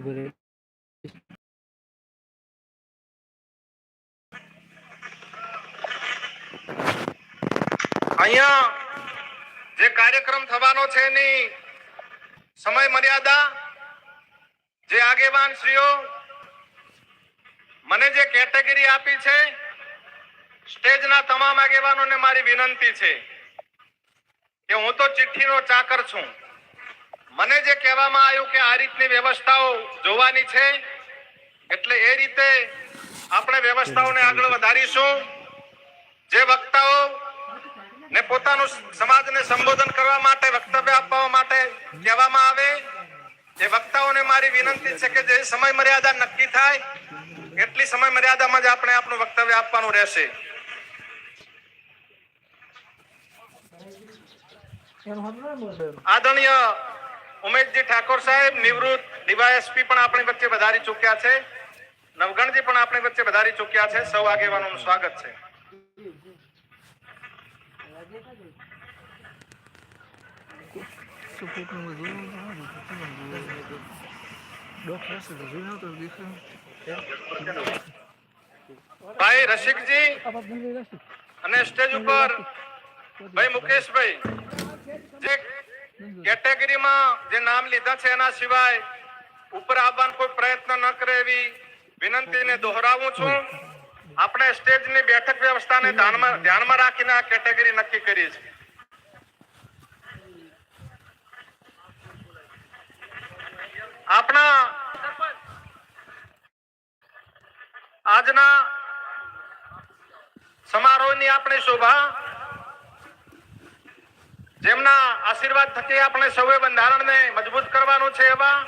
ઊભો અહીંયા જે કાર્યક્રમ થવાનો છે એની સમય મર્યાદા, જે આગેવાન શ્રીઓ મને જે કેટેગરી આપી છે, સ્ટેજના તમામ આગેવાનોને મારી વિનંતી છે કે હું તો ચિઠ્ઠીનો ચાકર છું. મને જે કહેવામાં આવ્યું કે આ રીતની વ્યવસ્થાઓ જોવાની છે એટલે એ રીતે આપણે વ્યવસ્થાઓને આગળ વધારીશું. જે વક્તાઓ ને પોતાનું સમાજને સંબોધન કરવા માટે વક્તવ્ય આપવા માટે કહેવામાં આવે એ વક્તાઓને મારી વિનંતી છે કે જે સમય મર્યાદા નક્કી થાય એટલી સમય મર્યાદામાં જ આપણે આપણું વક્તવ્ય આપવાનું રહેશે. આદરણીય ઉમેશજી ઠાકોર સાહેબ, નિવૃત્ત ડીવાયએસપી પણ આપણી વચ્ચે વધારી ચૂક્યા છે. નવગણજી પણ આપણી વચ્ચે વધારી ચૂક્યા છે. સૌ આગેવાનોનું સ્વાગત છે. ભાઈ રસિકજી અને સ્ટેજ ઉપર ભાઈ મુકેશભાઈ કેટેગરીમાં જે નામ લીધા છે એના સિવાય ઉપર આવવાનો કોઈ પ્રયત્ન ન કરે એવી વિનંતીને દોહરાવું છું. આપણે સ્ટેજની બેઠક વ્યવસ્થાને ધ્યાનમાં ધ્યાનમાં રાખીને આ કેટેગરી નક્કી કરી છે. આપણા આજના સમારોહની આપણી શોભા જેમના આશીર્વાદ થકી આપણે સૌએ બંધારણને મજબૂત કરવાનું છે એવા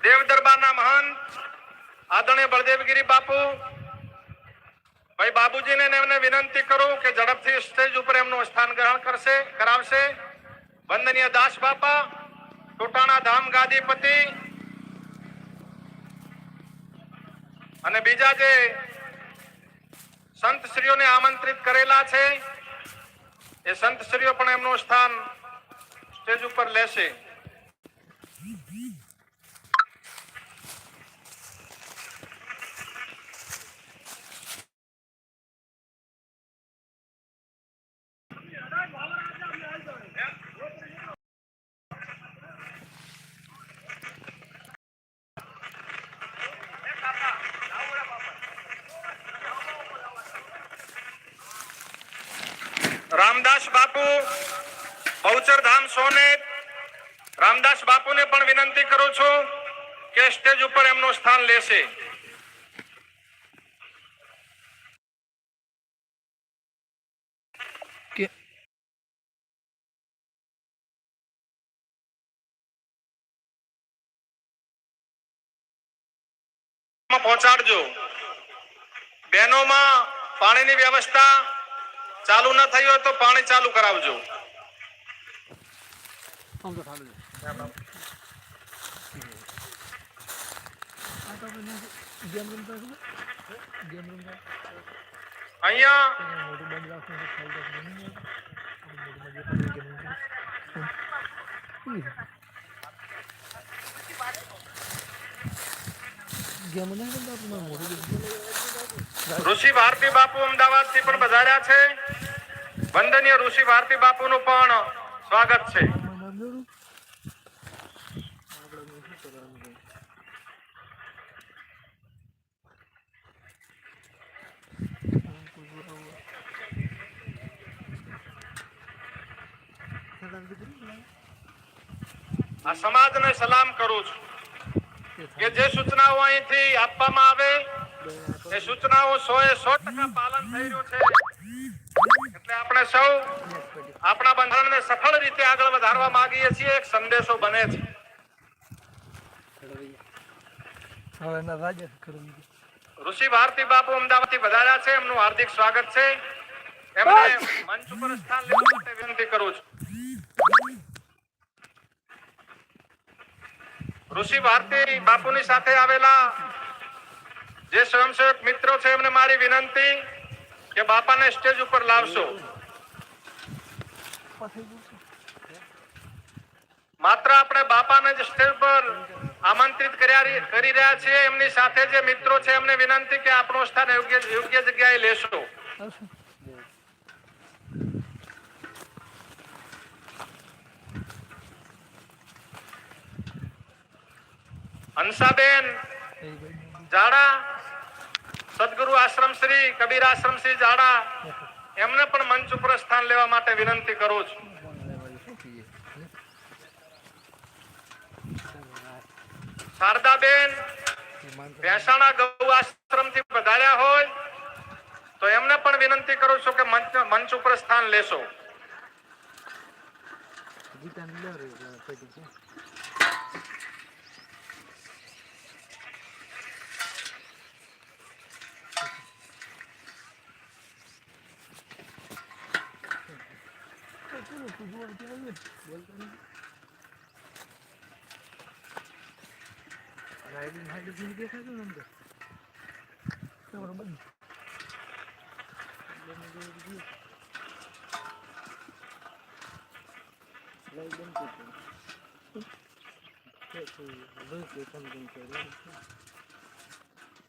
દેવ દરબારના મહંત આદરણીય બળદેવગીરી બાપુ, ભાઈ બાબુજીને એમને વિનંતી કરું કે ઝડપથી સ્ટેજ ઉપર એમનું સ્થાન ગ્રહણ કરશે, કરાવશે. વંદનીય દાસ બાપા, ટોટાણા ધામ ગાદીપતિ, અને બીજા જે સંત શ્રીઓને આમંત્રિત કરેલા છે એ સંત શ્રીઓ પણ એમનું સ્થાન સ્ટેજ ઉપર લેશે રામદાસ બાપુ બહુચર ધામ સોનેત રામદાસ બાપુને પણ વિનંતી કરું છું કે સ્ટેજ ઉપર એમનું સ્થાન લેશે. પહોંચાડજો. બહેનોમાં પાણીની વ્યવસ્થા ચાલુ ન થઈ હોય તો પાણી ચાલુ કરાવજો આમ તો ઠાલે આ તો આપણે ગેમ રમતા હતા ગેમ રમતા અહીંયા મોટું બંધ રાખીને ખાલી રાખીને નહીં ગેમ ઋષિ ભારતી બાપુ અમદાવાદથી પણ વધાર્યા છે. વંદનીય ઋષિ ભારતી બાપુનું પણ સ્વાગત છે મારું આ સમાજને સલામ કરું છું કે જે સૂચનાઓ અહીંથી આપવામાં આવે એ સૂચનાઓ સો એ સો ટકા પાલન થઈ રહ્યું છે. એટલે આપણે સૌ આપણા બંધારણને સફળ રીતે આગળ વધારવા માંગીએ છીએ. એક સંદેશો બને છે. ઋષિ ભારતી બાપુ અમદાવાદથી વધાર્યા છે. એમનું હાર્દિક સ્વાગત છે. એમને મંચ ઉપર સ્થાન લેવા માટે વિનંતી કરું છું. ઋષિ ભારતી બાપુની સાથે આવેલા જે સ્વયંસેવક મિત્રો છે એમને મારી વિનંતી કે બાપાને સ્ટેજ ઉપર લાવશો. માત્ર આપણે બાપાને જ સ્ટેજ પર આમંત્રિત કર્યા કરી રહ્યા છીએ. એમની સાથે જે મિત્રો છે એમને વિનંતી કે આપણો સ્થાન યોગ્ય યોગ્ય જગ્યાએ લેશો. હંસાબેન જાડા સદગુરુ આશ્રમ શ્રી, કબીર આશ્રમ શ્રી જાડા એમને પણ મંચ ઉપર સ્થાન લેવા માટે વિનંતી કરું છું. શારદાબેન, ભેસાણા ગૌ આશ્રમથી વધાર્યા હોય, તો એમને પણ વિનંતી કરું છું કે મંચ મંચ ઉપર સ્થાન લેશો.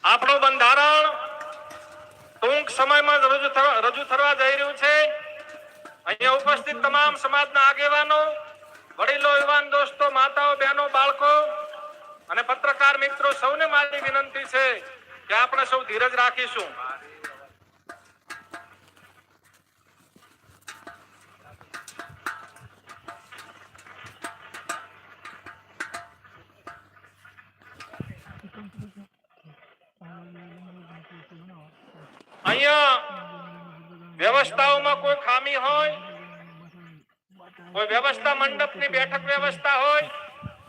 આપણું બંધારણ ટૂંક સમયમાં રજૂ થવા જઈ રહ્યું છે. અહીંયા ઉપસ્થિત તમામ સમાજના આગેવાનો, વડીલો, યુવાન દોસ્તો, માતાઓ, બહેનો, બાળકો અને પત્રકાર મિત્રો, સૌને મારી વિનંતી છે કે આપણે સૌ ધીરજ રાખીશું અહીંયા વ્યવસ્થાઓમાં કોઈ ખામી હોય કોઈ વ્યવસ્થા મંડપની બેઠક વ્યવસ્થા હોય,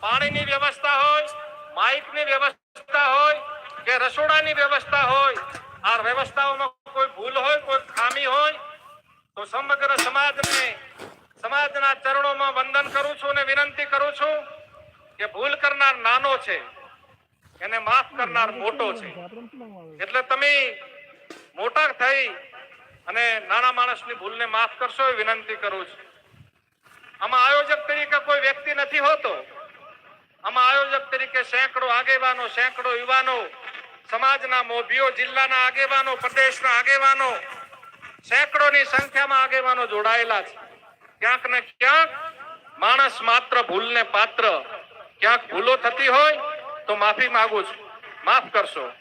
પાણીની વ્યવસ્થા હોય, માઇકની વ્યવસ્થા હોય કે રસોડાની વ્યવસ્થા હોય, આ વ્યવસ્થાઓમાં કોઈ ભૂલ હોય, કોઈ ખામી હોય, તો સમગ્ર સમાજને, સમાજના ચરણોમાં વંદન કરું છું અને વિનંતી કરું છું કે ભૂલ કરનાર નાનો છે, એને માફ કરનાર મોટો છે. એટલે તમે મોટા થઈ અને નાના માણસની ભૂલને માફ કરશો એ વિનંતી કરું છું. આમાં આયોજક તરીકે કોઈ વ્યક્તિ નથી હોતો. આમાં આયોજક તરીકે સેંકડો આગેવાનો, સેંકડો યુવાનો, સમાજના મોભીઓ, જિલ્લાના આગેવાનો, પ્રદેશના આગેવાનો, સેંકડોની સંખ્યામાં આગેવાનો જોડાયેલા છે. ક્યાંક ને ક્યાંક માણસ માત્ર ભૂલને પાત્ર. ક્યાંક ભૂલો થતી હોય તો માફી માંગુ છું. માફ કરશો.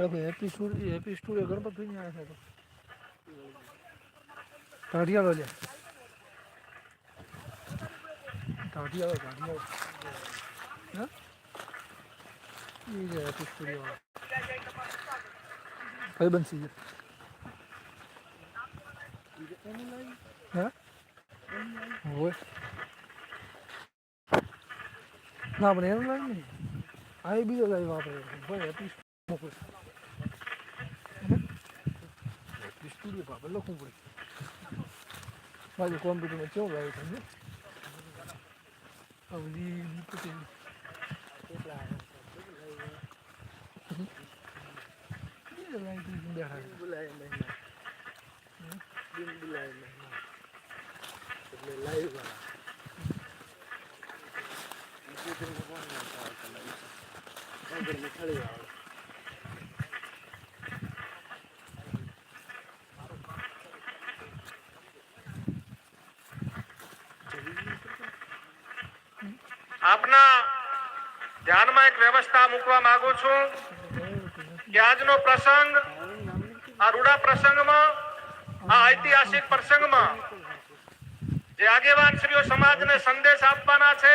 Happy studio happy studio Ganpat ને આવે છે કાઢિયાળો લે કાઢિયાળો કાઢિયાળો હા એ છે હેપી સ્ટુડિયો કઈ બનશી છે હા હોય ના પણ એનું લાઈવ નહીં આ એ બીજો લાઈવ આપણે ભાઈ હેપી મોકલે સ્ટુડિયો પર આપણે લખવું પડે મારી કોમ્પ્યુટરમાં કેવું લાવ્યું તમને અવલી પટેલ આપના ધ્યાનમાં એક વ્યવસ્થા મૂકવા માંગુ છું કે આજનો પ્રસંગ, આ રૂડા પ્રસંગમાં, આ ઐતિહાસિક પ્રસંગમાં જે આગેવાન શ્રીઓ સમાજને સંદેશ આપવાના છે,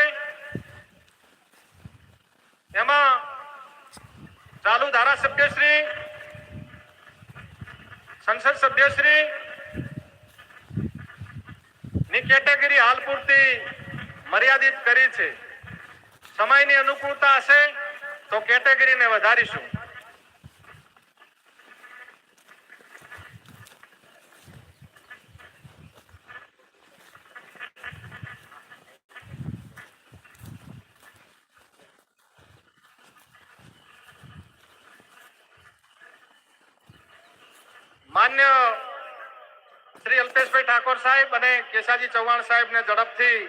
એમાં ચાલુ ધારાસભ્ય શ્રી સંસદ સભ્ય શ્રી ની કેટેગરી હાલ પૂરતી મર્યાદિત કરી છે. સમયની અનુકૂળતા હશે તો કેટેગરીને વધારીશું. માન્ય શ્રી અલ્પેશભાઈ ઠાકોર સાહેબ અને કેશાજી ચૌહાણ સાહેબ સાહેબને ઝડપથી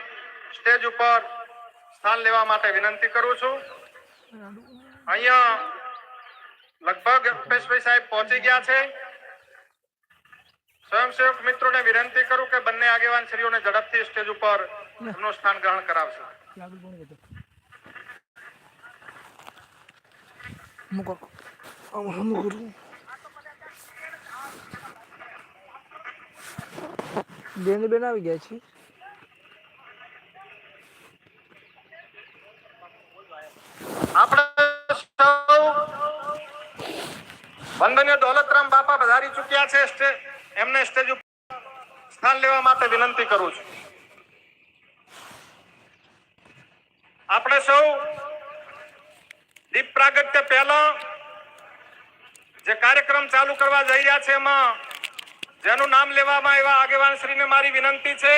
સ્ટેજ ઉપર સ્થાન લેવા માટે વિનંતી કરું છું. અહીંયા લગભગ અલ્પેશભાઈ સાહેબ પહોંચી ગયા છે. સ્વયંસેવક મિત્રોને વિનંતી કરું કે બંને આગેવાન શ્રીઓને ઝડપથી સ્ટેજ ઉપર એમનું સ્થાન ગ્રહણ કરાવશે. આગળ કોણ કહેતો મૂકો. આમ હમું કરું બેન બેન આવી ગયા છે. આપણે વંદનીય દોલતરામ બાપા પધારી ચૂક્યા છે એમને સ્ટેજ ઉપર સ્થાન લેવા માટે વિનંતી કરું છું. આપણે સૌ દીપ પ્રાગટ્ય પહેલા જે કાર્યક્રમ ચાલુ કરવા જઈ રહ્યા છે એમાં જેનું નામ લેવામાં એવા આગેવાન શ્રીને મારી વિનંતી છે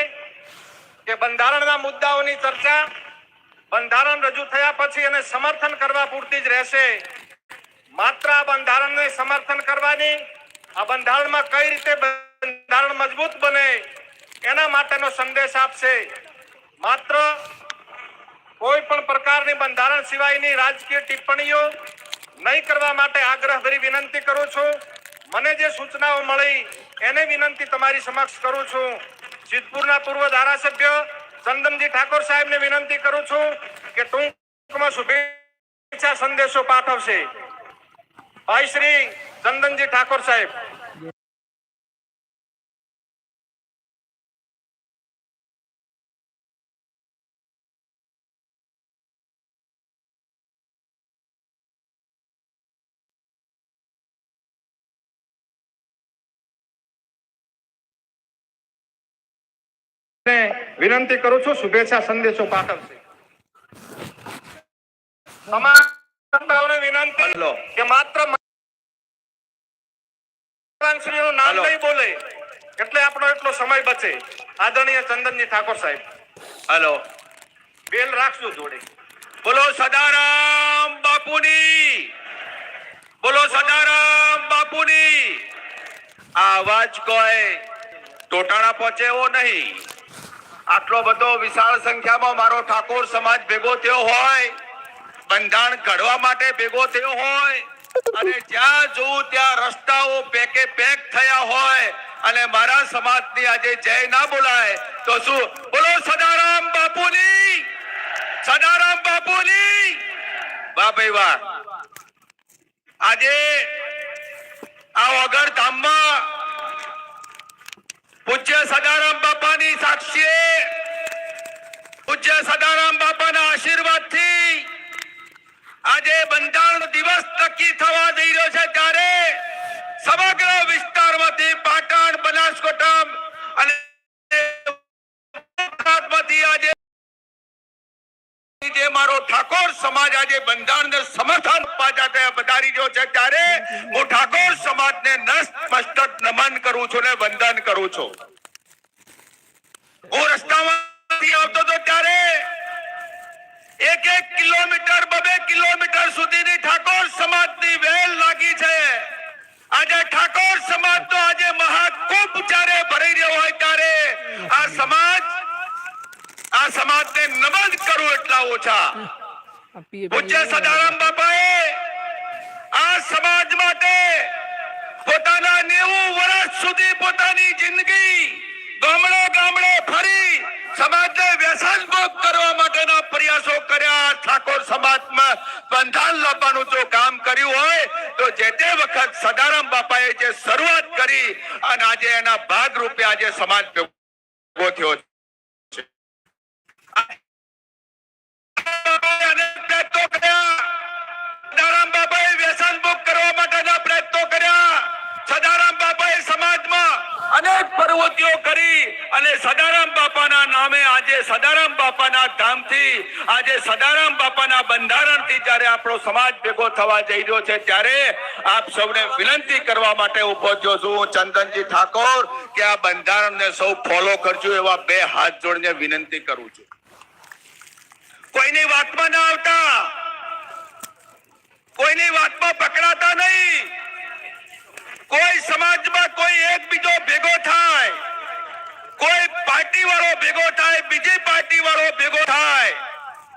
કે બંધારણના મુદ્દાઓની ચર્ચા બંધારણ રજૂ થયા પછી એને સમર્થન કરવા પૂરતી જ રહેશે. માત્ર આ બંધારણને સમર્થન કરવાની, આ બંધારણમાં કઈ રીતે બંધારણ મજબૂત બને, એના માટેનો સંદેશ આપશે. માત્ર કોઈ પણ પ્રકારની બંધારણ સિવાયની રાજકીય ટિપ્પણીઓ નહીં કરવા માટે આગ્રહભરી વિનંતી કરું છું. મને જે સૂચનાઓ મળી, એને વિનંતી તમારી સમક્ષ કરું છું. સિદ્ધપુરના પૂર્વ ધારાસભ્ય ચંદનજી ઠાકોર સાહેબને વિનંતી કરું છું કે ટૂંકમાં શુભેચ્છા સંદેશો પાઠવશે. ભાઈ શ્રી ચંદનજી ઠાકોર સાહેબ. વિનંતી કરું છું શુભેચ્છા સંદેશો પાઠવશે. તમામ વિનંતી કે માત્ર શ્રીનું નામ નહીં બોલે એટલે આપણો એટલો સમય બચે. આદરણીય ચંદનજી ઠાકોર સાહેબ. હલો. બેલ રાખજો જોડે. બોલો સદારામ બાપુની. બોલો સદારામ બાપુની. આ અવાજ કોઈ ટોટાણા પહોંચે એવો નહીં. આટલો બધો વિશાળ સંખ્યામાં મારો ઠાકોર સમાજ ભેગો થયો હોય, બંધારણ ઘડવા માટે ભેગો થયો હોય, અને જ્યાં જોઉં ત્યાં રસ્તાઓ પેકે પેક થયા હોય, અને મારા સમાજની આજે જય ના બોલાય, તો શું? બોલો સદારામ બાપુની સદારામ બાપુની. વાહ ભાઈ વાહ. આજે આ વગર ધામમાં પૂજ્ય સદારામ બાપાની સાક્ષીએ પૂજ્ય સદારામ બાપાના આશીર્વાદથી આજે બંધારણ દિવસ નક્કી થવા જઈ રહ્યો છે ત્યારે સમગ્ર વિસ્તારમાંથી પાટણ બનાસકાંઠા અને ગુજરાતમાંથી આજે જે મારો ઠાકોર સમાજ આજે બંધારણને સમર્થન પાછા પધારી રહ્યો છે ત્યારે હું ઠાકોર સમાજને નતમસ્તક નમન કરું છું ને વંદન કરું છું. હું રસ્તામાંથી આવતો હતો ત્યારે એક એક કિલોમીટર બબે કિલોમીટર સુધીની ઠાકોર સમાજની વેલ લાગી છે. આજે ઠાકોર સમાજનો આજે મહાકુંભ જ્યારે ભરી રહ્યો હોય ત્યારે આ સમાજ, આ સમાજને નમન કરું એટલા ઓછા. પૂજ્ય સદારામ બાપાએ આ સમાજ માટે પોતાના નેવું વર્ષ સુધી પોતાની જિંદગી ગામડે ગામડે ફરી સમાજને વ્યસન ભોગ કરવા માટેના પ્રયાસો કર્યા. ઠાકોર સમાજમાં બંધારણ લાવવાનું જો કામ કર્યું હોય તો જે તે વખત સદારામ બાપાએ જે શરૂઆત કરી અને આજે એના ભાગ રૂપે આજે સમાજ ભેગો થયો છે. કરવા માટેના પ્રયત્નો કર્યા. સદારામ બાપાએ સમાજમાં અનેક પ્રવૃત્તિઓ કરી અને સદારામ બાપાના નામે આજે સદારામ બાપાના ધામથી, આજે સદારામ બાપાના બંધારણથી જ્યારે આપણો સમાજ ભેગો થવા જઈ રહ્યો છે, ત્યારે આપ સૌને વિનંતી કરવા માટે ઊભો થયો છું. ચંદનજી ઠાકોર કે આ બંધારણને સૌ ફોલો કરજો એવા બે હાથ જોડીને વિનંતી કરું છું. કોઈની વાતમાં ના આવતા. કોઈની વાતમાં પકડાતા નહીં. કોઈ સમાજમાં કોઈ એક બીજો ભેગો થાય. કોઈ પાર્ટી વાળો ભેગો થાય, બીજી પાર્ટી વાળો ભેગો થાય.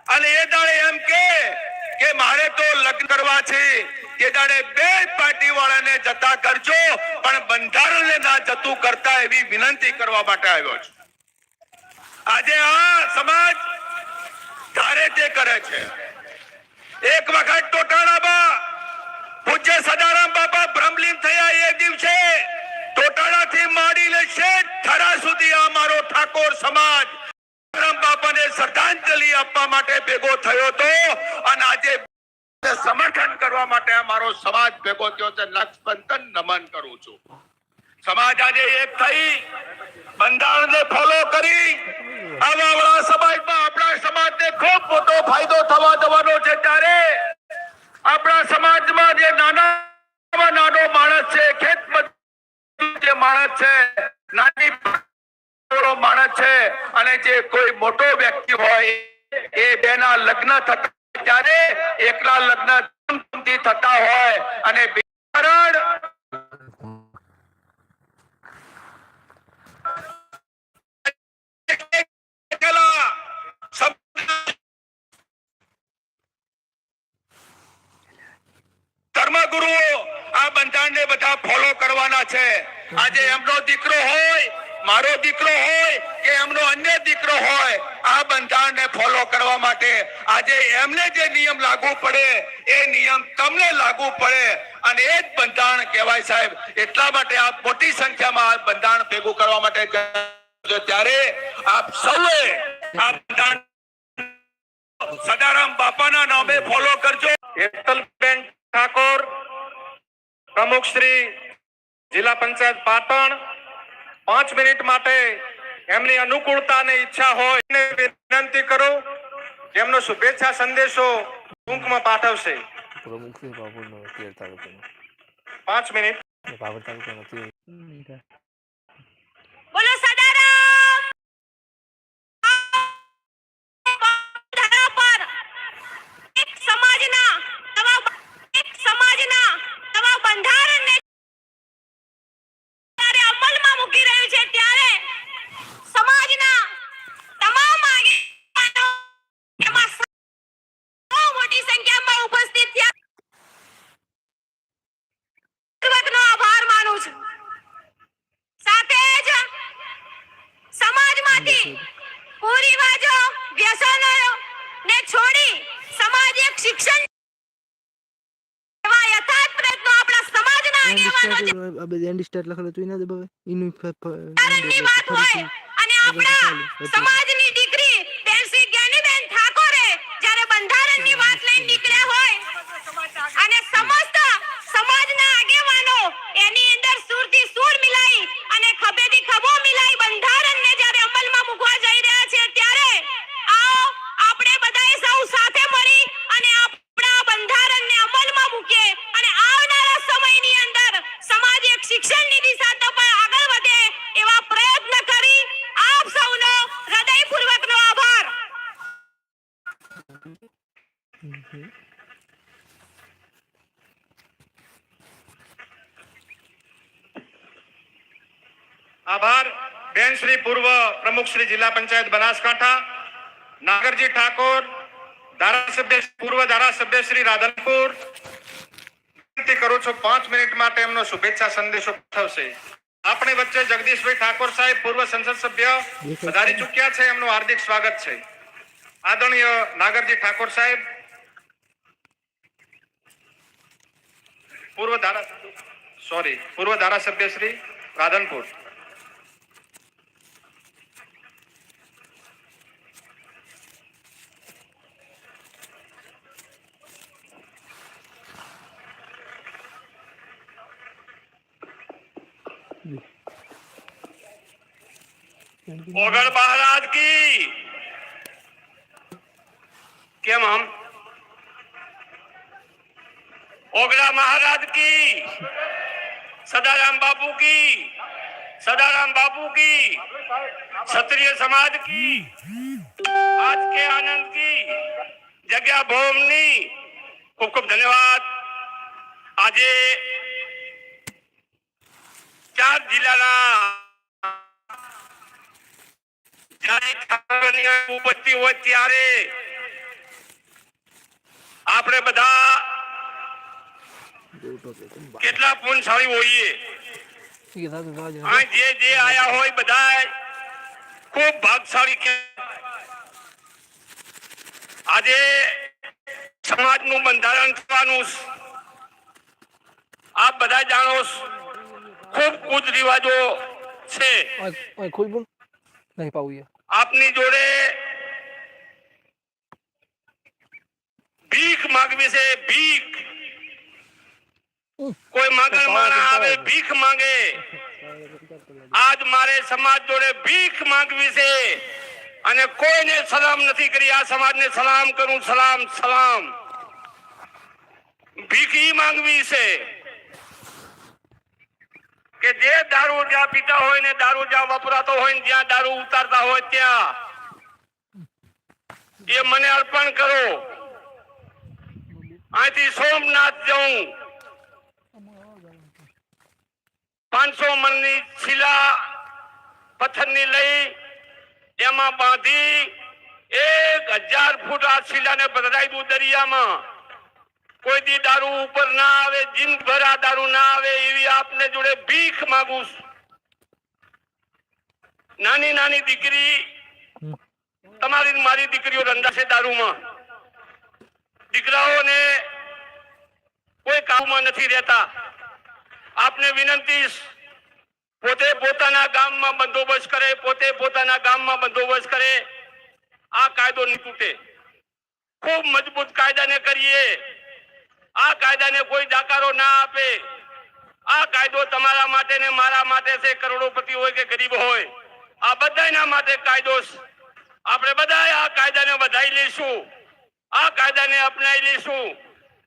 અને એ દાડે એમ કે કે મારે તો લગ્ન કરવા છે. એ દાડે બે પાર્ટી વાળાને જતા કરજો, પણ બંધારણને ના જતું કરતા એવી વિનંતી કરવા માટે આવ્યો છું. આજે આ સમાજ ધારે તે કરે છે. એક વખત ટોટાણામાં પૂજ્ય સદારામ બાપા બ્રહ્મલીન થયા એ દિવસે ટોટાણાથી માંડીને શેઠ થરા સુધી અમારો ઠાકોર સમાજ સદારામ બાપાને શ્રદ્ધાંજલિ આપવા માટે ભેગો થયો તો અને આજે સમર્થન કરવા માટે અમારો સમાજ ભેગો થયો છે. લક્ષબંધન નમન કરું છું. સમાજ આજે એક થઈ. બંધારણને ફોલો કરી. આવાવાળા સમાજમાં આપણા સમાજને ખૂબ મોટો ફાયદો થવા જવાનો છે ત્યારે આપણા સમાજમાં જે નાના નાનો માણસ છે ખેત જે માણસ છે, નાની માણસ છે અને જે કોઈ મોટો વ્યક્તિ હોય, એ બેના લગ્ન થતા, ત્યારે એકલા લગ્ન થતા હોય અને બિચારણ એકલા સબ- ધર્મગુરુઓ આ બંધારણને બધા ફોલો કરવાના છે. આજે એમનો દીકરો હોય, મારો દીકરો હોય કે એમનો અન્ય દીકરો હોય, આ બંધારણને ફોલો કરવા માટે આજે એમને જે નિયમ લાગુ પડે, એ નિયમ તમને લાગુ પડે. અને એ જ બંધારણ કહેવાય સાહેબ, એટલા માટે આ મોટી સંખ્યામાં આ બંધારણ ભેગું કરવા માટે ત્યારે આપ સૌએ આ બંધારણ સદારામ બાપાના નામે ફોલો કરજો. હેતલબેન ઠાકોર, પ્રમુખ શ્રી જિલ્લા પંચાયત પાટણ પાંચ મિનિટ માટે એમની અનુકૂળતા અને ઈચ્છા હોય એને વિનંતી કરું તેમનો એમનો શુભેચ્છા સંદેશો ટૂંકમાં પાઠવશે. પાંચ મિનિટ બાબર તાલુકાનો તેર બોલો સદારામ ધરા પર એક સમાજના નવા એક સમાજના નવા બંધારણને જ્યારે અમલમાં મૂકી રહ્યું છે ત્યારે સમાજના તમામ આગેવાનો એમાં બહુ મોટી સંખ્યામાં ઉપસ્થિત થયા પૂર્વકનો આભાર માનું છું સાથે જ સમાજમાંથી કુરિવાજો વ્યસનો ને છોડી સમાજ એક શિક્ષણ એવા યથાર્થ પ્રયત્નો આપણા સમાજના આગેવાનો આ બધે એન્ડ સ્ટાર્ટ લખેલું તું ના દબાવે એનું જાણની વાત હોય અને શિક્ષણ સમાજની દીકરી બેન જ્ઞાનીબેન ઠાકોરે જ્યારે બંધારણની વાત લઈને નીકળ્યા હોય અને સમસ્ત સમાજના આગેવાનો એની અંદર સુરથી સુર મિલાઈ અને ખભેથી ખભો મિલાઈ બંધારણને જ્યારે અમલમાં મૂકવા જઈ રહ્યા છે ત્યારે આવો આપણે બધાએ સૌ સાથે મળી અને આપણા બંધારણને અમલમાં મૂકીએ અને આવનારા સમયની અંદર સમાજ એક શિક્ષણની દિશા તરફ આગળ વધે એવા પ્રયત્ન કરી આપ સૌનો હૃદયપૂર્વકનો આભાર આભાર. બેન શ્રી પૂર્વ પ્રમુખ શ્રી જિલ્લા પંચાયત બનાસકાંઠા નાગરજી ઠાકોર ધારાસભ્ય પૂર્વ ધારાસભ્ય શ્રી રાધનપુર. વિનંતી કરું છું પાંચ મિનિટ માટે એમનો શુભેચ્છા સંદેશો પાઠવશે. આપણે વચ્ચે જગદીશભાઈ ઠાકોર સાહેબ પૂર્વ સંસદ સભ્ય વધારી ચૂક્યા છે. એમનું હાર્દિક સ્વાગત છે. આદરણીય નાગરજી ઠાકોર સાહેબ પૂર્વ ધારા સોરી પૂર્વ ધારાસભ્ય શ્રી રાધનપુર ઓગણ મહારાજ કી કેમ હમ ઓગડા મહારાજ કી સદારામ બાપू की सदाराम बापू की क्षत्रिय समाज की आज के आनंद की જગ્યા ભોમની ખૂબ ખૂબ ધન્યવાદ આજે ચાર જિલ્લાના ક્યારેય ઠાકોરની ઉપજતી હોય ત્યારે આપણે બધા કેટલા પુણશાળી હોઈએ. જે જે આયા હોય બધા ખૂબ ભાગશાળી કે આજે સમાજનું બંધારણ થવાનું આપ બધા જાણો ખૂબ કુદ રિવાજો છે. આપની જોડે ભીખ માંગવી છે ભીખ. કોઈ માંગણ માણા આવે ભીખ માંગે. આજ મારે સમાજ જોડે ભીખ માંગવી છે અને કોઈને સલામ નથી કરી. આ સમાજને સલામ કરું સલામ સલામ. ભીખ ઈ માંગવી છે કે જે દારૂ જ્યાં પીતા હોય ને દારૂ જ્યાં વપરાતો હોય ને જ્યાં દારૂ ઉતારતા હોય ત્યાં. એ મને અર્પણ કરો. અહીંથી સોમનાથ જઉં. પાંચસો મણની શિલા પથ્થરની લઈ એમાં બાંધી એક હજાર ફૂટ આ શિલાને બદલાઈ દઉં દરિયામાં. કોઈ દી દારૂ ઉપર ના આવે જીંદભર આ દારૂ ના આવે એવી આપને જોડે ભીખ માંગુ નાની નાની દીકરી તમારી મારી દીકરીઓ રંધાશે દારૂમાં. દીકરાઓને કોઈ કામમાં નથી રહેતા. આપને વિનંતી પોતે પોતાના ગામમાં બંદોબસ્ત કરે, પોતે પોતાના ગામમાં બંદોબસ્ત કરે. આ કાયદો નહીં તૂટે. ખૂબ મજબૂત કાયદાને કરીએ. આ કાયદાને કોઈ જાકારો ના આપે. આ કાયદો તમારા માટે ને મારા માટે છે, કરોડોપતિ હોય કે ગરીબ હોય. આ બધાના માટે કાયદો આપણે બધા આ કાયદાને વધાવી લઈશું. આ કાયદાને અપનાવી લઈશું.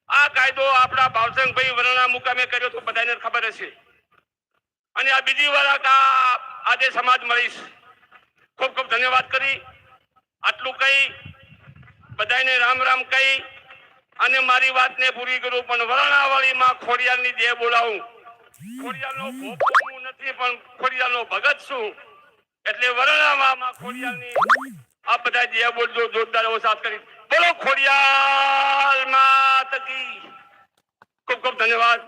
આ કાયદો આપણા ભાવસંગભાઈ વરણા મુકામે કર્યો તો બધાને ખબર હશે. અને આ બીજી વાર આ આજે સમાજ મળીશ. ખૂબ ખૂબ ધન્યવાદ કરી. આટલું કહી, બધાને રામ રામ કહી, અને મારી વાતને પૂરી કરું, પણ વરણાવાળી માં ખોડિયારની જે બોલાવું. ખોડિયારનો ભોપો હું નથી, પણ ખોડિયારનો ભગત છું. એટલે વરણામાં માં ખોડિયારની આ બધા જે બોલજો જોરદાર એવો સાથ કરી. બોલો ખોડિયાલ માત ખૂબ ખૂબ ધન્યવાદ.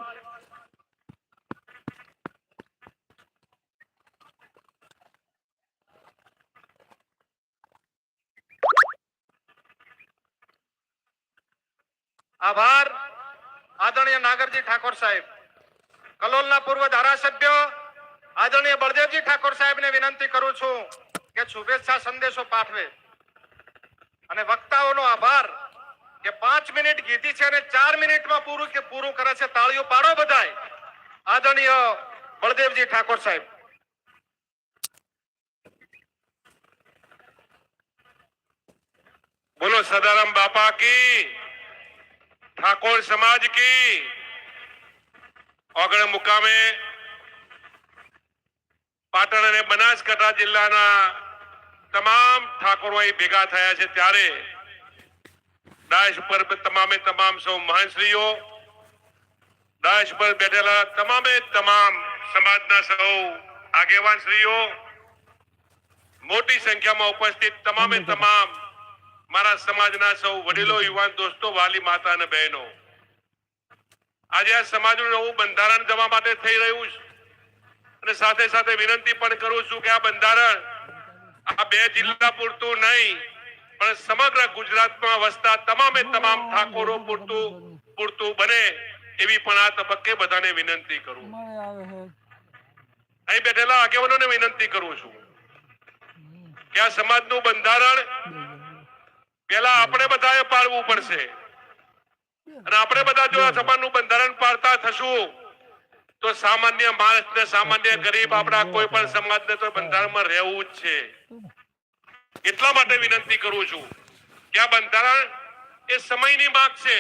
આભાર. આદરણીય નાગરજી ઠાકોર સાહેબ. કલોલના પૂર્વ ધારાસભ્ય આદરણીય બળદેવજી ઠાકોર સાહેબને વિનંતી કરું છું કે શુભેચ્છા સંદેશો પાઠવે. અને વક્તાઓનો આભાર કે પાંચ મિનિટ કીધી છે અને ચાર મિનિટમાં પૂરું કે પૂરું કરે છે. તાળીઓ પાડો બધાય. આદરણીય બળદેવજી ઠાકોર સાહેબ. બોલો, સદારામ બાપા કી? ઠાકોર સમાજ કી? ઓગણ મુકામે પાટણ અને બનાસકાંઠા જિલ્લાના તમામ ઠાકોરો અહીં ભેગા થયા છે ત્યારે દાશ પર તમામે તમામ સૌ મહાનશ્રીઓ દાશ પર બેઠેલા તમામે તમામ સમાજના સૌ આગેવાનશ્રીઓ મોટી સંખ્યામાં ઉપસ્થિત તમામે તમામ મારા સમાજના સૌ વડીલો યુવાન દોસ્તો વાલી માતા અને બહેનો. આજે આ સમાજનું નવું બંધારણ જવા માટે થઈ રહ્યું છે. અને સાથે સાથે વિનંતી પણ કરું છું કે આ બંધારણ આ બે જિલ્લા પૂરતું નહીં પણ સમગ્ર ગુજરાતમાં વસતા તમામે તમામ ઠાકોરો પૂરતું પૂરતું બને એવી પણ આ તબક્કે બધાને વિનંતી કરું અહીં બેઠેલા આગેવાનોને વિનંતી કરું છું કે આ સમાજનું બંધારણ પેલા આપણે બધાએ પાળવું પડશે. અને આપણે બધા જો આ સમાજનું બંધારણ પાળતા થશું તો સામાન્ય માણસ ને સામાન્ય ગરીબ આપણા કોઈ પણ સમાજ ને તો બંધારણમાં રહેવું જ છે. એટલા માટે વિનંતી કરું છું કે આ બંધારણ એ સમયની માંગ છે.